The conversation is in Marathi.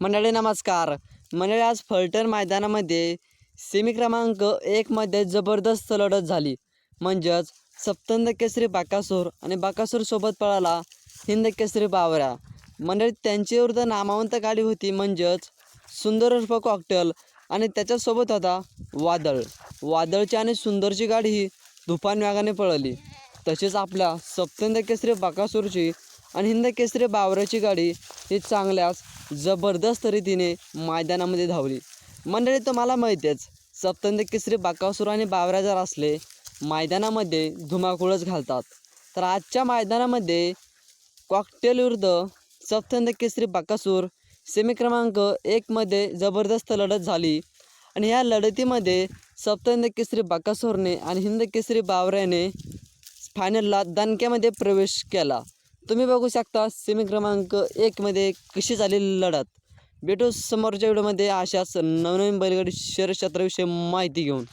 मंडळी नमस्कार. मंडळी आज फलटण मैदानामध्ये सेमी क्रमांक एकमध्ये जबरदस्त लढत झाली. म्हणजेच सप्तंद केसरी बाकासूर आणि बाकासूरसोबत पळाला हिंद केसरी बावऱ्या मंडळी त्यांची विरुद्ध नामावंत गाडी होती म्हणजेच सुंदर उर्फ कॉकटेल आणि त्याच्यासोबत होता वादळ. वादळची आणि सुंदरची गाडी ही धुपान वेगाने पळाली. तसेच आपल्या सप्तंद केसरी बाकासूरची आणि हिंद केसरी बावऱ्याची गाडी ही चांगल्याच जबरदस्त रीतीने मैदानामध्ये धावली. मंडळी तुम्हाला माहितीच सप्तंद केसरी बाकासूर आणि बावऱ्या जर असले मैदानामध्ये धुमाकूळच घालतात. तर आजच्या मैदानामध्ये कॉकटेल विरुद्ध सप्तंद केसरी बाकासूर सेमी क्रमांक एकमध्ये जबरदस्त लढत झाली. आणि ह्या लढतीमध्ये सप्तंद केसरी बाकासूरने आणि हिंद केसरी बावऱ्याने फायनलला दणक्यामध्ये प्रवेश केला. तुम्ही बघू शकता सेमी क्रमांक एकमध्ये कशी झालेली लढत. भेटू समोरच्या व्हिडिओमध्ये अशाच नवनवीन बैलगाडी शहर क्षेत्राविषयी माहिती घेऊन.